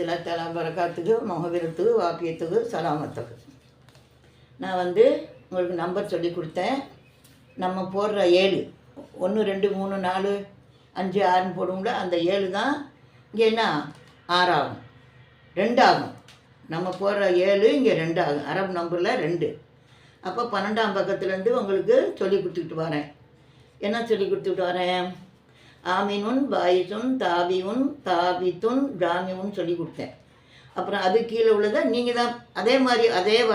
ரமத்தில தலா பரக்காத்துக்கு முகவிரத்துக்கு வாக்கியத்துக்கு சலாமத்துக்கு. நான் வந்து உங்களுக்கு நம்பர் சொல்லி கொடுத்தேன். நம்ம போடுற ஏழு ஒன்று ரெண்டு மூணு நாலு அஞ்சு ஆறுன்னு போடுவோம்ல அந்த ஏழு தான் இங்கே என்ன ஆறாகும். ரெண்டு ஆகும் நம்ம போடுற ஏழு இங்கே ரெண்டு ஆகும் அரபு நம்பரில் ரெண்டு. அப்போ பன்னெண்டாம் பக்கத்துலேருந்து உங்களுக்கு சொல்லி கொடுத்துக்கிட்டு வரேன். என்ன சொல்லி கொடுத்துக்கிட்டு வரேன்? ஆமினுன் பாயிசுன் தாபியுன் தாபித்துன் ஜாமியுன் சொல்லி கொடுத்தேன். அப்புறம் அது கீழே உள்ளதை நீங்கள் தான் அதே மாதிரி அதே வ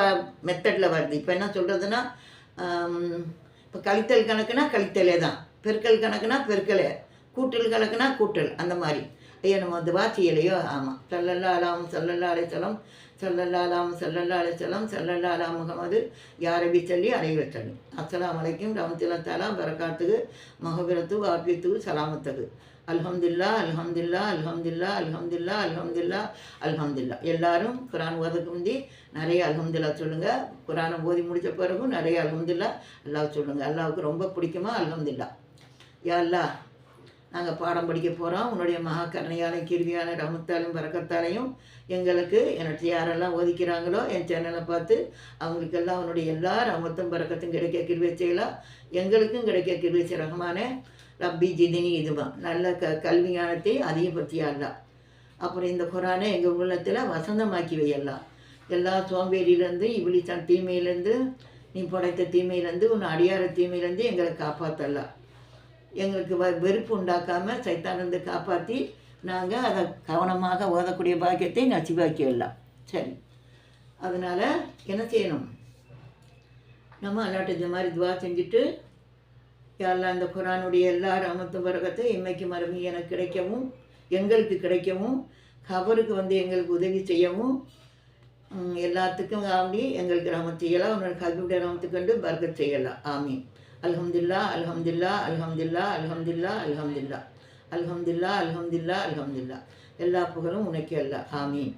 மெத்தடில் வருது. இப்போ என்ன சொல்கிறதுன்னா இப்போ கழித்தல் கணக்குனா கழித்தலே தான். பெருக்கல் கணக்குனா பெருக்கலே. கூட்டல் கணக்குனா கூட்டல். அந்த மாதிரி. நம்ம வந்து வாச்சியலையோ ஆமாம் சல்லல்லாலாம் சல்லல்லா அலைச்சலம் சல்லல்லா அலாம் சல்லல்லா அலைச்சலம் சல்லல்லா முகமது யாரபி சொல்லி அலைவச்சலி அஸ்லாம் அலைக்கும் ரமத்துலத்தாலா தாலா பரக்காத்துக்கு மகபிரத்து வாபியத்துக்கு சலாமத்துக்கு. அல்ஹம்துல்லா அல்ஹம்துல்லா அல்ஹம்துல்லா அல்ஹம்துல்லா அல்ஹம்துல்லா அல்ஹம்துல்லா எல்லாரும் குரான் ஓதுக்கு முந்தி நிறைய அல்ஹம்துல்லா சொல்லுங்கள் குரானை ஓதி முடித்த பிறகும் நிறைய அல்ஹம்துல்லா அல்லாஹ் சொல்லுங்கள் அல்லாவுக்கு ரொம்ப பிடிக்குமா? அல்ஹம்துல்லா யா அல்லாஹ் நாங்கள் பாடம் படிக்க போகிறோம் உன்னுடைய மகா கருணையாலையும் கிருவியான ரமத்தாலையும் பறக்கத்தாலையும் எங்களுக்கு எனக்கு யாரெல்லாம் ஒதுக்கிறாங்களோ என் சேனலை பார்த்து அவங்களுக்கெல்லாம் உன்னுடைய எல்லா ரமத்தும் பறக்கத்தும் கிடைக்க கிருவை செய்யலாம். எங்களுக்கும் கிடைக்க கிருவை செய்ய. ரப்பி ஜிதினி இதுவான் நல்ல க கல்வி ஞானத்தை அதிகப்படுத்தியா அப்புறம் இந்த குரானை எங்கள் உள்ளத்தில் வசந்தமாக்கி வையலாம் எல்லா சோம்பேறியிலேருந்து இவ்வளி தன் தீமையிலேருந்து நீ படைத்த தீமையிலேருந்து உன் அடியார தீமையிலேருந்து எங்களை காப்பாற்றலாம் எங்களுக்கு வ வெறுப்பு உண்டாக்காமல் சைத்தானந்து காப்பாற்றி நாங்கள் அதை கவனமாக ஓதக்கூடிய பாக்கியத்தை நசிவாக்கிடலாம் சரி. அதனால் என்ன செய்யணும்? நம்ம அல்லாட்ட இந்த மாதிரி துவா செஞ்சுட்டு யாரெல்லாம் இந்த குரானுடைய எல்லா ராமத்து பரகத்தை இம்மைக்கு மறுமை எனக்கு கிடைக்கவும் எங்களுக்கு கிடைக்கவும் கபருக்கு வந்து எங்களுக்கு உதவி செய்யவும் எல்லாத்துக்கும் ஆமி எங்களுக்கு ராமம் செய்யலாம். உன்னோட கல்வியுடைய ராமத்துக்கு வந்து பர்க்கத் செய்யலாம். ஆமீன். அல்ஹம்துல்லா அல்ஹம்துல்லா அல்ஹம்துல்லா அல்ஹம்துல்லா அல்ஹம்துல்லா அல்ஹம்துல்லா அல்ஹம்துல்லா அல்ஹம்துல்லா எல்லா புகழும் உனக்கு அல்ல. ஆமீன்.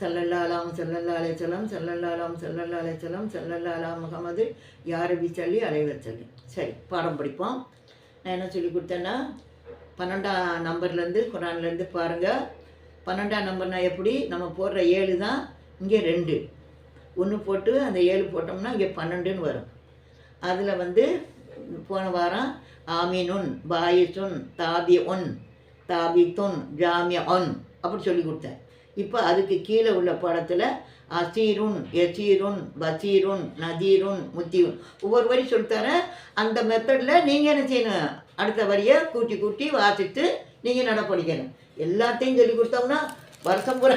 சல்லல்லா அலாம் சல்லல்லா அலைச்சலம் சல்லல்லா செல்லல்லா சல்லல்லா அலைச்சலம் சல்லல்லா முகமது யாரபி சொல்லி அலைவர் சொல்லி சரி பாடம் படிப்போம். நான் என்ன சொல்லி கொடுத்தேன்னா பன்னெண்டாம் நம்பர்லேருந்து குரான்லேருந்து பாருங்கள் பன்னெண்டாம் நம்பர்னா எப்படி? நம்ம போடுற ஏழு தான் இங்கே ரெண்டு. ஒன்று போட்டு அந்த ஏழு போட்டோம்னா இங்கே பன்னெண்டுன்னு வரும். அதில் வந்து போன வாரம் ஆமீனுன் பாயிசுன் தாபி ஒன் தாபித்துன் ஜாமிய ஒன் அப்படி சொல்லி கொடுத்தேன். இப்போ அதுக்கு கீழே உள்ள படத்தில் அசீருன் எசீருன் பசீருன் நதீருன் முத்தியுன் ஒவ்வொரு வரி சொல்லித்தரேன் அந்த மெத்தடில் நீங்கள் என்ன செய்யணும்? அடுத்த வரியை கூட்டி கூட்டி வாசித்து நீங்கள் நடப்படிக்கணும். எல்லாத்தையும் சொல்லி கொடுத்தோம்னா வருஷம் பூரா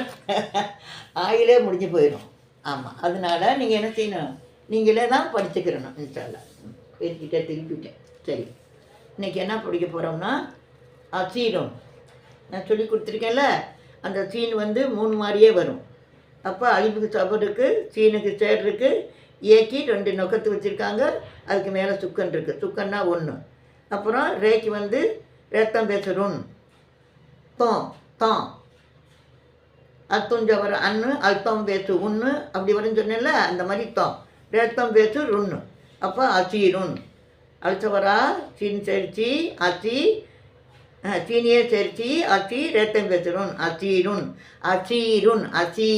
ஆயிலே முடிஞ்சு போயிடும். ஆமாம் அதனால நீங்கள் என்ன செய்யணும்? நீங்களே தான் படிச்சுக்கிறணும் இன்ஷால்லா பேசிக்கிட்டே திருப்பிட்டேன். சரி. இன்னைக்கு என்ன படிக்க போகிறோம்னா அசீரும் நான் சொல்லி கொடுத்துருக்கேன்ல அந்த சீன் வந்து மூணு மாதிரியே வரும். அப்போ அழிவுக்கு சபர் இருக்குது சீனுக்கு சேர் இருக்குது ஏக்கி ரெண்டு நொக்கத்து வச்சுருக்காங்க அதுக்கு மேலே சுக்கன் இருக்குது சுக்கன்னா ஒன்று அப்புறம் ரேக்கு வந்து ரத்தம் பேசுறோன் தோம் தாம். அத்துஞ்ச வர அன்னு அல்தம் பேசு உன்னு அப்படி வரும்னு சொன்னேன்ல அந்த மாதிரி தோம். ரத்தம் பேசு ருன்னு. அப்போ அசீருன் அல்சவரா சீன் செரிச்சி அசி அஹ், சீனியே சரிச்சி அசி ரத்தம் பேசுறோன் அசீருன் அசீருன் அசி.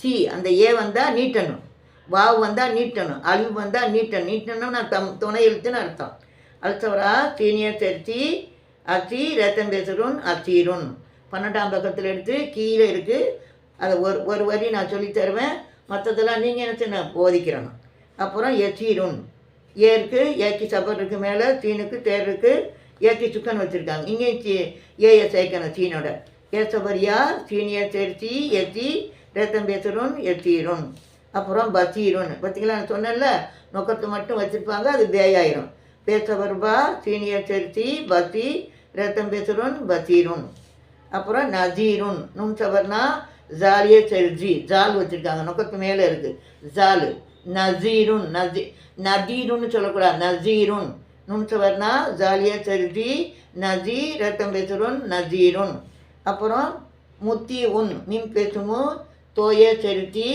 சி அந்த ஏ வந்தால் நீட்டணும். வாவு வந்தால் நீட்டணும். அழிவு வந்தால் நீட்டணும். நீட்டணும்னா நான் தம் துணை எழுத்துன்னு அர்த்தம். அல்சவரா சீனியை செரிச்சி அசி ரத்தம் பேசுறோன் அசீருன். பன்னெண்டாம் பக்கத்தில் எடுத்து கீழே இருக்குது அதை ஒரு ஒரு வரி நான் சொல்லித் தருவேன். மற்றதெல்லாம் நீங்கள் என்ன போதிக்கிறணும். அப்புறம் எச்சீருன் ஏருக்கு ஏக்கி சபருக்கு மேலே சீனுக்கு தேருக்கு ஏக்கி சுக்கன் வச்சுருக்காங்க. இங்கே சி ஏயை சேர்க்கணும் சீனோட. ஏ சபரியா சீனிய சேர்ச்சி எச்சி ரத்தம் பேசுறோன் எச்சீருன் அப்புறம் பசீருன் பார்த்தீங்களா நான் சொன்னேன்ல நொக்கத்தை மட்டும் வச்சுருப்பாங்க அது பேயாயிரும் பேசவர்பா சீனியர் சேர்த்தி பசி ரத்தம் பேசுறோன் பசீருன் அப்புறம் நஜீருன். நும் சவர்னா ஜாலியே செல்ஜி ஜால் வச்சுருக்காங்க. நொக்கத்து மேலே இருக்குது ஜாலு. நசீருன் நஜி நதீருன்னு சொல்லக்கூடாது. நசீருன். நும் சவர்னா ஜாலியா செருதி நசி ரத்தம் பேசுறோன் நஜீருன் அப்புறம் முத்தி உன் மீன் பேசுமோ தோய செருத்தி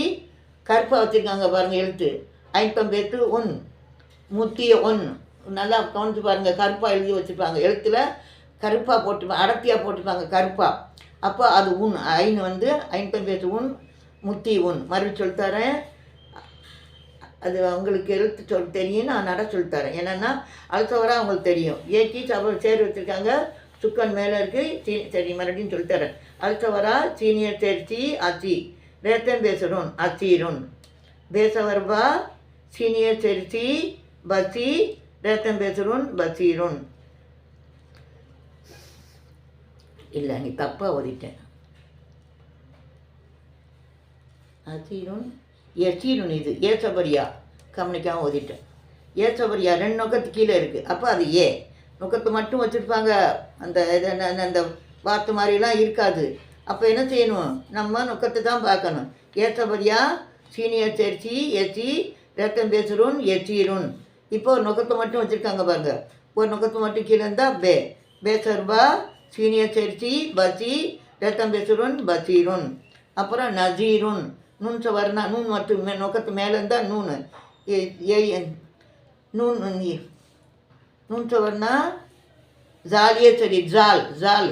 கருப்பாக வச்சுருக்காங்க பாருங்கள் எழுத்து. ஐம்பம் பேத்து உன் முத்திய ஒன் நல்லா கவனிச்சு பாருங்கள் கருப்பாக எழுதி வச்சுருப்பாங்க. எழுத்தில் கருப்பாக போட்டு அடர்த்தியாக போட்டிருப்பாங்க கருப்பாக அப்போ அது உன் ஐன் வந்து ஐம்பம் பேத்து உன் முத்தி உன். மறுபடியும் சொல்லித்தரேன் அது அவங்களுக்கு எழுத்து சொல் தெரியும் நான் நட சொல்லித்தரேன் என்னென்னா அல்சவராக அவங்களுக்கு தெரியும். ஏற்றி சப சேர் வச்சுருக்காங்க. சுக்கன் மேலே இருக்குது சீ சரி மறுபடியும் சொல்லித்தரேன் அல்சவரா சீனியர் சேர்ச்சி அச்சி ரேத்தன் பேசுகிறோம் அச்சீரும் பேசவர்பா சீனியர் செரிசி பசி. ரேத்தன் பேசுகிறோன் பசீரும் இல்லை நீ தப்பாக ஓதிட்டேன் அசீருன் எசீருன் இது ஏசபரியா கவனிக்காமல் ஓதிட்டேன் ஏசபரியா ரெண்டு நொக்கத்து கீழே இருக்குது அப்போ அது ஏ. நொக்கத்தை மட்டும் வச்சுருப்பாங்க. அந்த இது என்ன- அந்த- வார்த்தை மாதிரிலாம் இருக்காது. அப்போ என்ன செய்யணும்? நம்ம நொக்கத்தை தான் பார்க்கணும். ஏசபரியா சீனியர் சேர்ச்சி எச்சி ரத்தம் பேசுறோன் எச்சீருன் இப்போ ஒரு நொக்கத்தை மட்டும் வச்சுருக்காங்க பாருங்க. ஒரு நொக்கத்தை மட்டும் கீழே இருந்தால் பே. பேசர்பா சீனியர் சேர்ச்சி பசி ரத்தம் பேசுறோன் பசீருன் அப்புறம் நஜீருன். நூன் சவர்னா நூன் மற்றும் மே நொக்கத்து மேலே இருந்தால் நூன் ஏ ஏ. நூன் நூன் சவர்னா ஜாலியே சரி ஜால் ஜால்.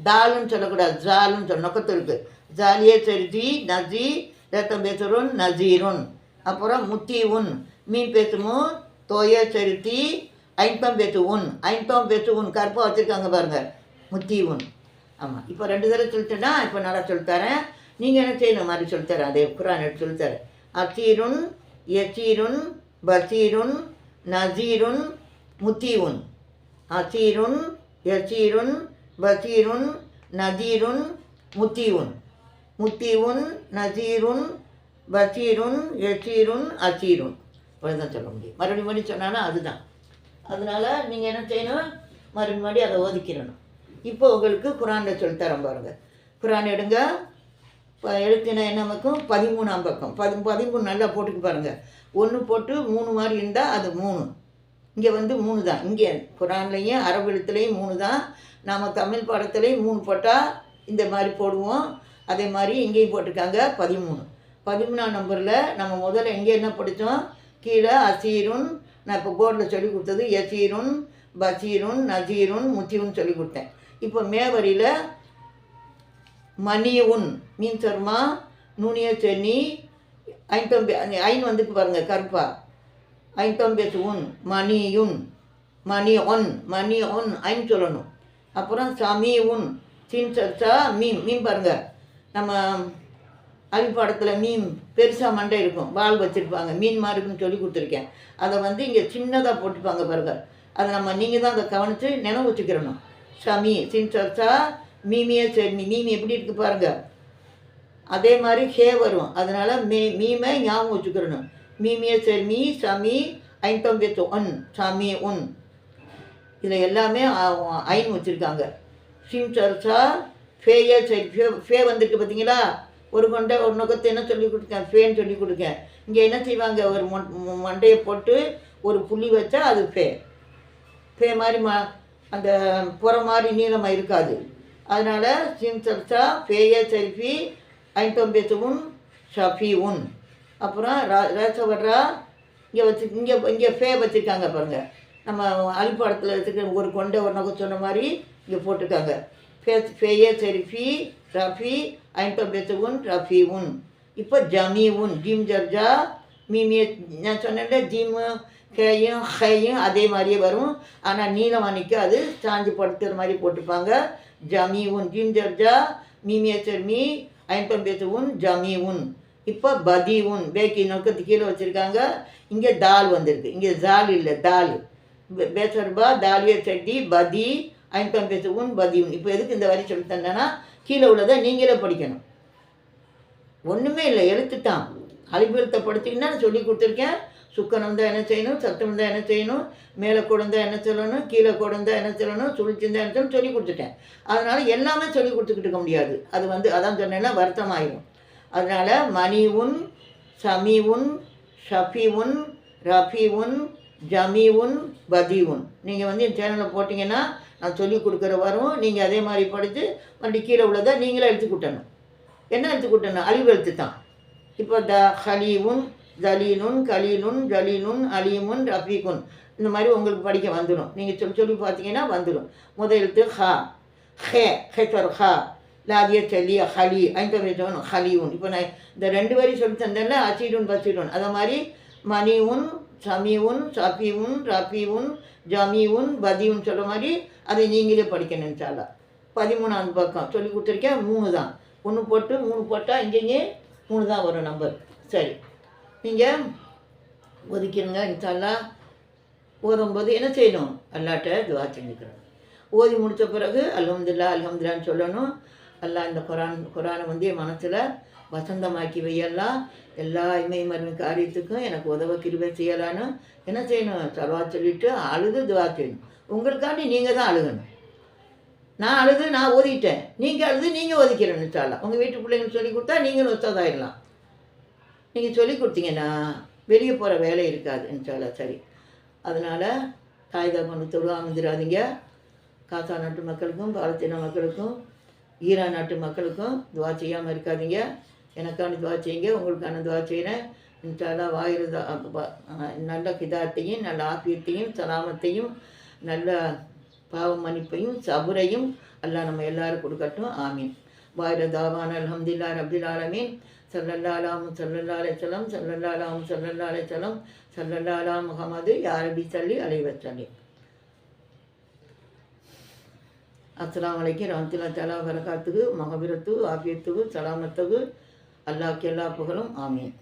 டாலுன்னு சொல்லக்கூடாது ஜாலுன்னு சொல்ல நொக்கத்து இருக்குது ஜாலியே சரி ஜி நஜி ரத்தம் பேசுறோன் நஜீருன் அப்புறம் முத்தி உன் மீன் பேசுமோ தோய செலுத்தி ஐம்பம் பேசு உன் ஐம்பம் பேசு உன் கருப்பாக வச்சுருக்காங்க பாருங்க முத்தி உன் ஆமாம் இப்போ ரெண்டு தடவை சொல்லிட்டேன்னா இப்போ நல்லா சொல்லித்தரேன் நீங்கள் என்ன செய்யணும் மாதிரி சொல்லித்தரேன் அதே குரான் எடுத்து சொல்லித்தரேன் அசீருன் யசீருன் பசீருன் நசீருன் முத்தீவுன் அசீருன் யசீருன் பசீருன் நதீருன் முத்தீவுன் முத்தீவுன் நசீருன் பசீருன் யசீருன் அசீருன் அவ்வளோதான் சொல்ல முடியும். மறுபடியும் மறுபடியும் சொன்னாலும் அதுதான். அதனால் நீங்கள் என்ன செய்யணும்? மறுபடியும் அதை ஒதுக்கிடணும் இப்போ உங்களுக்கு குரானில் சொல்லித்தரேன் பாருங்கள் குரான் எடுங்க. எழுத்தின என்ன பக்கம் பதிமூணாம் பக்கம் பதி பதிமூணு நல்லா போட்டுக்கு பாருங்கள் ஒன்று போட்டு மூணு மாதிரி இருந்தால் அது மூணு. இங்கே வந்து மூணு தான். இங்கே குரான்லேயும் அரபு எழுத்துலேயும் மூணு தான். நாம் தமிழ் படத்துலேயும் மூணு போட்டால் இந்த மாதிரி போடுவோம். அதே மாதிரி இங்கேயும் போட்டிருக்காங்க பதிமூணு. பதிமூணாம் நம்பரில் நம்ம முதல்ல எங்கே என்ன படித்தோம்? கீழே அசீருன் நான் இப்போ போர்டில் சொல்லி கொடுத்தது யசீருன் பசீருன் நசீருன் முத்தியுன் சொல்லி கொடுத்தேன். இப்போ மேவரியில் மணியுன் மீன் சர்மா நுனிய சென்னி ஐந்தம் ஐன் வந்துக்கு பாருங்க கருப்பா. ஐந்தம் பேசு உன் மணியுன். மணி ஒன் மணி ஒன் ஐன் சொல்லணும். அப்புறம் சமி உன் சின் சர்ச்சா மீன். மீன் பாருங்க. நம்ம அழிப்பாடத்தில் மீன் பெருசாக மண்டை இருக்கும். வால் வச்சுருப்பாங்க. மீன் மாதிரி இருக்குன்னு சொல்லி கொடுத்துருக்கேன். அதை வந்து இங்கே சின்னதாக போட்டுப்பாங்க பாருங்க. அதை நம்ம நீங்கள் தான் அதை கவனித்து நினைவு வச்சுக்கிறணும். சமி சின் சர்ச்சா மீமியே சட்னி மீமி எப்படி இருக்கு பாருங்க. அதே மாதிரி ஹே வரும். அதனால மே மீமை ஞாபகம் வச்சுக்கிறணும் மீமியே சரி சமி ஐந்தம் ஒன் சாமி ஒன் இதில் எல்லாமே ஐன் வச்சுருக்காங்க. சிம் சர்சா ஃபேயே சரி ஃபே ஃபே வந்துருக்கு பார்த்தீங்களா? ஒரு கொண்டை ஒரு நுகத்தை என்ன சொல்லி கொடுக்கேன் ஃபேன்னு சொல்லி கொடுக்கேன் இங்கே என்ன செய்வாங்க? ஒரு மொ- மண்டையை போட்டு ஒரு புள்ளி வச்சா அது ஃபே. ஃபே மாதிரி ம அந்த புற மாதிரி நீளமாக இருக்காது. அதனால் சிம் சர்ச்சா ஃபேயே செல்ஃபி ஐந்தம் ஷஃபி உன் அப்புறம் ரா ரேசவர்ரா இங்கே வச்சு இங்கே இங்கே ஃபே வச்சுருக்காங்க பாருங்கள் நம்ம அழிப்பாடத்தில் வச்சுருக்க ஒரு கொண்ட ஒரு நகை சொன்ன மாதிரி இங்கே போட்டிருக்காங்க. ஃபே ஃபேய செல்ஃபி ரஃபி ஐந்தம் பேசுவும் ரஃபி உன் இப்போ ஜமி உன் ஜிம் ஜர்ஜா மீமிய நான் சொன்னேன் ஜிம்மு கேயும் ஹையும் அதே மாதிரியே வரும். ஆனால் நீளமாக அது சாஞ்சி படுத்துகிற மாதிரி போட்டிருப்பாங்க. ஜமி உன் ஜிம் ஜர்ஜா மீமியச்சர் மீ ஐம்பம் பேசு உன் ஜமி உன். இப்போ பதி உன் பேக்கி நோக்கத்து கீழே வச்சுருக்காங்க. இங்கே தால் வந்திருக்கு. இங்கே ஜால் இல்லை தால். பே- பேசர்பா தாலிய சட்டி பதி ஐம்பம் பேசு உன் பதி உன். இப்போ எதுக்கு இந்த வரி சொல்லி தந்தேன்னா கீழே உள்ளதை நீங்களே படிக்கணும். ஒன்றுமே இல்லை எழுத்து தான் அழிப்பு எழுத்தை படிச்சிங்கன்னா சொல்லி கொடுத்துருக்கேன். சுக்கன் வந்தால் என்ன செய்யணும் சத்தம் இருந்தால் என்ன செய்யணும் மேலே கொடுந்தா என்ன சொல்லணும் கீழே கொடுந்தா என்ன சொல்லணும் சுழிச்சிருந்தா என்ன சொல்லணும் சொல்லி கொடுத்துட்டேன். அதனால் எல்லாமே சொல்லி கொடுத்துக்கிட்டு இருக்க முடியாது. அது வந்து அதான் சொன்னேன்னா வருத்தமாயிடும் அதனால் மணி உன் சமி உன் ஷஃபி உன் ரஃபி உன் ஜமி உன் பதி உன். நீங்கள் வந்து என் சேனலில் போட்டிங்கன்னா நான் சொல்லி கொடுக்குற வரும். நீங்கள் அதே மாதிரி படித்து மறுபடியும் கீழே உள்ளதை நீங்களே எடுத்துக்கிட்டணும் என்ன எடுத்துக்கிட்டணும் அழிவு எழுத்து தான். இப்போ த ஹலீவுன் ஜலீலுன் கலீலுன் ஜலீலுன் அலீமுன் ரஃபீகுன். இந்த மாதிரி உங்களுக்கு படிக்க வந்துடும் நீங்கள் சொல்லி சொல்லி பார்த்தீங்கன்னா வந்துடும் முதல் எழுத்து ஹா. ஹே. ஹெசர் ஹா. லாதிய செல்லி ஹலி. ஐந்தவன் ஹலியூன். இப்போ நான் இந்த ரெண்டு வரி சொல்லி தந்தேன்ல அசீடுன் பசீடுன் அதை மாதிரி மணிவுன் சமிவுன் சஃபிவுன் ரஃபிவுன் ஜமிவுன் பதிவுன் சொல்கிற மாதிரி அதை நீங்களே படிக்கணும் இன்ஷால்லா பதிமூணாவது பக்கம். சொல்லி கொடுத்துருக்கேன் மூணு தான். ஒன்று போட்டு மூணு போட்டால் இங்கேயே மூணு தான் வரும் நம்பர் சரி. நீங்கள் ஒதுக்கிடுங்க இன்ஷால்லா ஓதும்போது என்ன செய்யணும்? அல்லாட்ட துவா செஞ்சுக்கிறோம். ஓதி முடித்த பிறகு அலமதுல்லா அலமதுல்லான்னு சொல்லணும். அல்லாஹ் இந்த குரான் குரானை வந்து என் மனசில் வசந்தமாக்கி வையெல்லாம் எல்லா இமை மருமை காரியத்துக்கும் எனக்கு உதவ கிருபை செய்யலான்னு என்ன செய்யணும்? சலவா சொல்லிட்டு அழுது துவா செய்யணும். உங்களுக்காண்டி நீங்கள் தான் அழுகணும். நான் அழுது நான் ஓதிட்டேன். நீங்கள் அழுது நீங்கள் ஒதுக்கிறேன்னு சொல்லலாம் உங்கள் வீட்டு பிள்ளைங்களுக்கு சொல்லி கொடுத்தா நீங்களும் ஒத்ததாயிடலாம் நீங்கள் சொல்லி கொடுத்தீங்கன்னா வெளியே போகிற வேலை இருக்காது இன்ஷால்லா சரி அதனால் தாய் பண்ணு அமைஞ்சிடாதீங்க காசா நாட்டு மக்களுக்கும் பாலத்தீன மக்களுக்கும் ஈரான் நாட்டு மக்களுக்கும் துவா செய்யாமல் இருக்காதீங்க. எனக்கான துவா செய்யுங்க உங்களுக்கான துவா செய்கிறேன் இன்ஷால்லா வாயிருதா நல்ல கிதாத்தையும் நல்ல ஆப்பியத்தையும் சலாமத்தையும் நல்ல பாவ மன்னிப்பையும் சபுரையும் அல்லாஹ் நம்ம எல்லோரும் கொடுக்கட்டும். ஆமீன். வாயிர அலமதுல்லா அல்ஹம்துல்லா ரபில் ஆலமீன் சல்லல்லா அலாம் சல்லல்லா அலைச்சலம் சல்லல்லா முகமது யாரபி சல்லி அலைவசல்லி அஸ்லாம் வலைக்கு ரஹத்துல்லா தலா வரகாத்துக்கு மகபிரத்து ஆபியத்துக்கு சலாமத்துக்கு அல்லாஹ் எல்லா புகழும் ஆமீன்